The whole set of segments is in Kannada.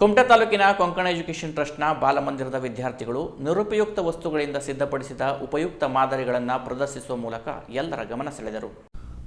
ಕುಮಟಾ ತಾಲೂಕಿನ ಕೊಂಕಣ ಎಜುಕೇಷನ್ ಟ್ರಸ್ಟ್ನ ಬಾಲಮಂದಿರದ ವಿದ್ಯಾರ್ಥಿಗಳು ನಿರುಪಯುಕ್ತ ವಸ್ತುಗಳಿಂದ ಸಿದ್ಧಪಡಿಸಿದ ಉಪಯುಕ್ತ ಮಾದರಿಗಳನ್ನು ಪ್ರದರ್ಶಿಸುವ ಮೂಲಕ ಎಲ್ಲರ ಗಮನ ಸೆಳೆದರು.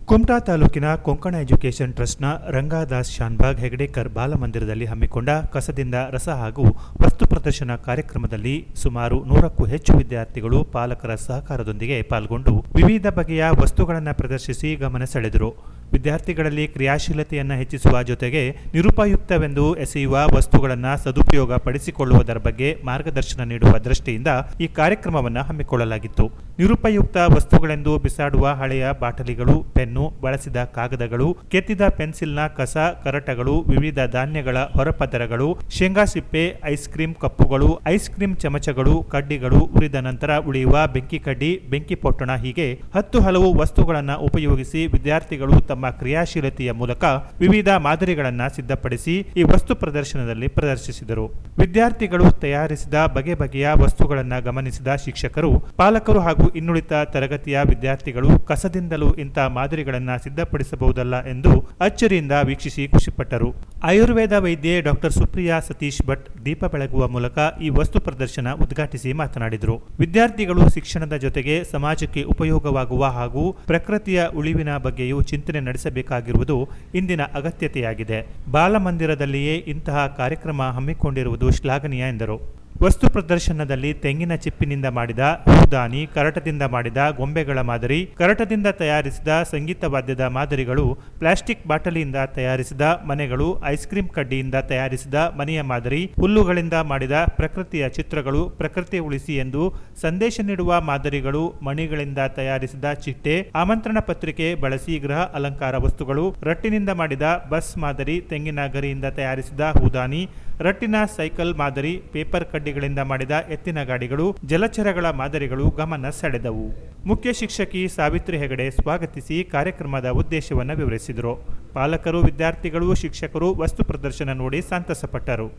ಕುಮಟಾ ತಾಲೂಕಿನ ಕೊಂಕಣ ಎಜುಕೇಷನ್ ಟ್ರಸ್ಟ್ನ ರಂಗಾದಾಸ್ ಶಾನ್ಬಾಗ್ ಹೆಗಡೇಕರ್ ಬಾಲಮಂದಿರದಲ್ಲಿ ಹಮ್ಮಿಕೊಂಡ ಕಸದಿಂದ ರಸ ಹಾಗೂ ವಸ್ತು ಪ್ರದರ್ಶನ ಕಾರ್ಯಕ್ರಮದಲ್ಲಿ ಸುಮಾರು ನೂರಕ್ಕೂ ಹೆಚ್ಚು ವಿದ್ಯಾರ್ಥಿಗಳು ಪಾಲಕರ ಸಹಕಾರದೊಂದಿಗೆ ಪಾಲ್ಗೊಂಡು ವಿವಿಧ ಬಗೆಯ ವಸ್ತುಗಳನ್ನು ಪ್ರದರ್ಶಿಸಿ ಗಮನ ಸೆಳೆದರು. ವಿದ್ಯಾರ್ಥಿಗಳಲ್ಲಿ ಕ್ರಿಯಾಶೀಲತೆಯನ್ನು ಹೆಚ್ಚಿಸುವ ಜೊತೆಗೆ ನಿರುಪಯುಕ್ತವೆಂದು ಎಸೆಯುವ ವಸ್ತುಗಳನ್ನು ಸದುಪಯೋಗ ಪಡಿಸಿಕೊಳ್ಳುವುದರ ಬಗ್ಗೆ ಮಾರ್ಗದರ್ಶನ ನೀಡುವ ದೃಷ್ಟಿಯಿಂದ ಈ ಕಾರ್ಯಕ್ರಮವನ್ನು ಹಮ್ಮಿಕೊಳ್ಳಲಾಗಿತ್ತು. ನಿರುಪಯುಕ್ತ ವಸ್ತುಗಳೆಂದು ಬಿಸಾಡುವ ಹಳೆಯ ಬಾಟಲಿಗಳು, ಪೆನ್ನು, ಬಳಸಿದ ಕಾಗದಗಳು, ಕೆತ್ತಿದ ಪೆನ್ಸಿಲ್ನ ಕಸ, ಕರಟಗಳು, ವಿವಿಧ ಧಾನ್ಯಗಳ ಹೊರಪದರಗಳು, ಶೇಂಗಾ ಸಿಪ್ಪೆ, ಐಸ್ ಕ್ರೀಂ ಕಪ್ಪುಗಳು, ಐಸ್ ಕ್ರೀಂ ಚಮಚಗಳು, ಕಡ್ಡಿಗಳು ಉರಿದ ನಂತರ ಉಳಿಯುವ ಬೆಂಕಿ ಕಡ್ಡಿ, ಬೆಂಕಿ ಪೊಟ್ಟಣ ಹೀಗೆ ಹತ್ತು ಹಲವು ವಸ್ತುಗಳನ್ನು ಉಪಯೋಗಿಸಿ ವಿದ್ಯಾರ್ಥಿಗಳು ತಮ್ಮ ಕ್ರಿಯಾಶೀಲತೆಯ ಮೂಲಕ ವಿವಿಧ ಮಾದರಿಗಳನ್ನು ಸಿದ್ಧಪಡಿಸಿ ಈ ವಸ್ತು ಪ್ರದರ್ಶನದಲ್ಲಿ ಪ್ರದರ್ಶಿಸಿದರು. ವಿದ್ಯಾರ್ಥಿಗಳು ತಯಾರಿಸಿದ ಬಗೆ ಬಗೆಯ ವಸ್ತುಗಳನ್ನು ಗಮನಿಸಿದ ಶಿಕ್ಷಕರು, ಪಾಲಕರು ಹಾಗೂ ಇನ್ನುಳಿದ ತರಗತಿಯ ವಿದ್ಯಾರ್ಥಿಗಳು ಕಸದಿಂದಲೂ ಇಂಥ ಮಾದರಿಗಳನ್ನು ಸಿದ್ಧಪಡಿಸಬಹುದಲ್ಲ ಎಂದು ಅಚ್ಚರಿಯಿಂದ ವೀಕ್ಷಿಸಿ ಖುಷಿಪಟ್ಟರು. ಆಯುರ್ವೇದ ವೈದ್ಯೆ ಡಾಕ್ಟರ್ ಸುಪ್ರಿಯಾ ಸತೀಶ್ ಭಟ್ ದೀಪ ಬೆಳಗುವ ಮೂಲಕ ಈ ವಸ್ತು ಪ್ರದರ್ಶನ ಉದ್ಘಾಟಿಸಿ ಮಾತನಾಡಿದರು. ವಿದ್ಯಾರ್ಥಿಗಳು ಶಿಕ್ಷಣದ ಜೊತೆಗೆ ಸಮಾಜಕ್ಕೆ ಉಪಯೋಗವಾಗುವ ಹಾಗೂ ಪ್ರಕೃತಿಯ ಉಳಿವಿನ ಬಗ್ಗೆಯೂ ಚಿಂತನೆ ನಡೆಸಬೇಕಾಗಿರುವುದು ಇಂದಿನ ಅಗತ್ಯತೆಯಾಗಿದೆ. ಬಾಲಮಂದಿರದಲ್ಲಿಯೇ ಇಂತಹ ಕಾರ್ಯಕ್ರಮ ಹಮ್ಮಿಕೊಂಡಿರುವುದು ಶ್ಲಾಘನೀಯ ಎಂದರು. ವಸ್ತು ಪ್ರದರ್ಶನದಲ್ಲಿ ತೆಂಗಿನ ಚಿಪ್ಪಿನಿಂದ ಮಾಡಿದ ಹೂದಾನಿ, ಕರಟದಿಂದ ಮಾಡಿದ ಗೊಂಬೆಗಳ ಮಾದರಿ, ಕರಟದಿಂದ ತಯಾರಿಸಿದ ಸಂಗೀತ ವಾದ್ಯದ ಮಾದರಿಗಳು, ಪ್ಲಾಸ್ಟಿಕ್ ಬಾಟಲಿಯಿಂದ ತಯಾರಿಸಿದ ಮನೆಗಳು, ಐಸ್ ಕ್ರೀಂ ಕಡ್ಡಿಯಿಂದ ತಯಾರಿಸಿದ ಮನೆಯ ಮಾದರಿ, ಹುಲ್ಲುಗಳಿಂದ ಮಾಡಿದ ಪ್ರಕೃತಿಯ ಚಿತ್ರಗಳು, ಪ್ರಕೃತಿ ಉಳಿಸಿ ಎಂದು ಸಂದೇಶ ನೀಡುವ ಮಾದರಿಗಳು, ಮಣಿಗಳಿಂದ ತಯಾರಿಸಿದ ಚಿಟ್ಟೆ, ಆಮಂತ್ರಣ ಪತ್ರಿಕೆ ಬಳಸಿ ಗೃಹ ಅಲಂಕಾರ ವಸ್ತುಗಳು, ರಟ್ಟಿನಿಂದ ಮಾಡಿದ ಬಸ್ ಮಾದರಿ, ತೆಂಗಿನ ಗರಿಯಿಂದ ತಯಾರಿಸಿದ ಹೂದಾನಿ ರಟ್ಟಿನ ಸೈಕಲ್ ಮಾದರಿ ಪೇಪರ್ ಕಡ್ಡಿಗಳಿಂದ ಮಾಡಿದ ಎತ್ತಿನ ಗಾಡಿಗಳು, ಜಲಚರಗಳ ಮಾದರಿಗಳು ಗಮನ ಸೆಳೆದವು. ಮುಖ್ಯ ಶಿಕ್ಷಕಿ ಸಾವಿತ್ರಿ ಹೆಗಡೆ ಸ್ವಾಗತಿಸಿ ಕಾರ್ಯಕ್ರಮದ ಉದ್ದೇಶವನ್ನು ವಿವರಿಸಿದರು. ಪಾಲಕರು, ವಿದ್ಯಾರ್ಥಿಗಳು, ಶಿಕ್ಷಕರು ವಸ್ತು ಪ್ರದರ್ಶನ ನೋಡಿ ಸಂತಸಪಟ್ಟರು.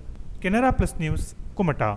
Canara plus news, Kumta.